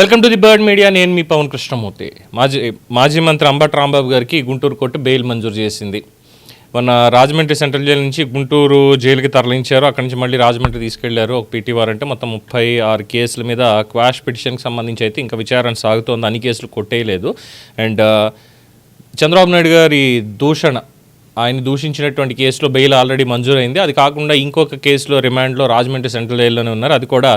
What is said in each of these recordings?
Welcome to the bird media. నేను మీ పవన్ కృష్ణమూర్తి. మాజీ మాజీ మంత్రి అంబట్ రాంబాబు గారికి గుంటూరు కోర్టు బెయిల్ మంజూరు చేసింది. మన రాజమండ్రి సెంట్రల్ జైలు నుంచి గుంటూరు జైలుకి తరలించారు. అక్కడి నుంచి మళ్ళీ రాజమండ్రి తీసుకెళ్ళారు. ఒక పీటీ వారంటే మొత్తం ముప్పై ఆరు కేసుల మీద క్వాష్ పిటిషన్కి సంబంధించి అయితే ఇంకా విచారణ సాగుతోంది. అన్ని కేసులు కొట్టేయలేదు. అండ్ చంద్రబాబు నాయుడు గారి దూషణ ఆయన దూషించినటువంటి కేసులో బెయిల్ ఆల్రెడీ మంజూరైంది. అది కాకుండా ఇంకొక కేసులో రిమాండ్లో రాజమండ్రి సెంట్రల్ జైల్లోనే ఉన్నారు. అది కూడా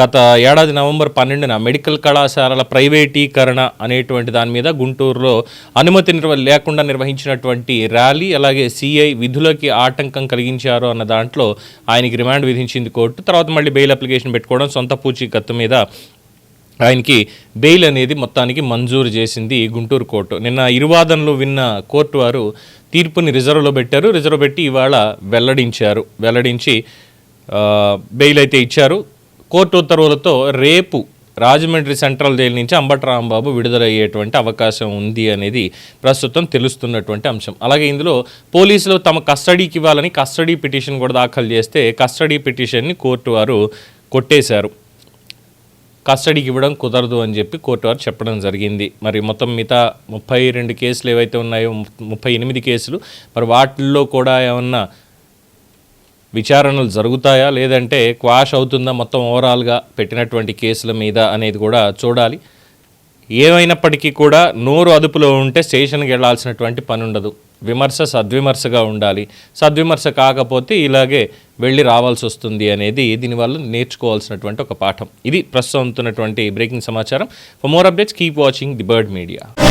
గత ఏడాది నవంబర్ పన్నెండున మెడికల్ కళాశాలల ప్రైవేటీకరణ అనేటువంటి దాని మీద గుంటూరులో అనుమతి నిర్వ లేకుండా నిర్వహించినటువంటి ర్యాలీ అలాగే సిఐ విధులకి ఆటంకం కలిగించారు అన్న దాంట్లో ఆయనకి రిమాండ్ విధించింది కోర్టు. తర్వాత మళ్ళీ బెయిల్ అప్లికేషన్ పెట్టుకోవడం సొంత పూచీకత్తు మీద ఆయనకి బెయిల్ అనేది మొత్తానికి మంజూరు చేసింది గుంటూరు కోర్టు. నిన్న ఇరువాదనలు విన్న కోర్టు వారు తీర్పుని రిజర్వ్లో పెట్టారు. రిజర్వ్ పెట్టి ఇవాళ వెల్లడించారు. వెల్లడించి బెయిల్ అయితే ఇచ్చారు. కోర్టు ఉత్తర్వులతో రేపు రాజమండ్రి సెంట్రల్ జైలు నుంచి అంబట రాంబాబు విడుదలయ్యేటువంటి అవకాశం ఉంది అనేది ప్రస్తుతం తెలుస్తున్నటువంటి అంశం. అలాగే ఇందులో పోలీసులు తమ కస్టడీకి ఇవ్వాలని కస్టడీ పిటిషన్ కూడా దాఖలు చేస్తే కస్టడీ పిటిషన్ని కోర్టు వారు కొట్టేశారు. కస్టడీకి ఇవ్వడం కుదరదు అని చెప్పి కోర్టు వారు చెప్పడం జరిగింది. మరి మొత్తం మిగతా ముప్పై రెండు కేసులు ఏవైతే ఉన్నాయో ముప్పై ఎనిమిది కేసులు మరి వాటిల్లో కూడా ఏమన్నా విచారణలు జరుగుతాయా? లేదంటే క్వాష్ అవుతుందా మొత్తం ఓవరాల్గా పెట్టినటువంటి కేసుల మీద అనేది కూడా చూడాలి. ఏమైనప్పటికీ కూడా నోరు అదుపులో ఉంటే స్టేషన్కి వెళ్ళాల్సినటువంటి పని ఉండదు విమర్శ సద్విమర్శగా ఉండాలి. సద్విమర్శ కాకపోతే ఇలాగే వెళ్ళి రావాల్సి వస్తుంది అనేది దీనివల్ల నేర్చుకోవాల్సినటువంటి ఒక పాఠం. ఇది ప్రస్తుతం ఉన్నటువంటి బ్రేకింగ్ సమాచారం. For more updates keep watching the bird media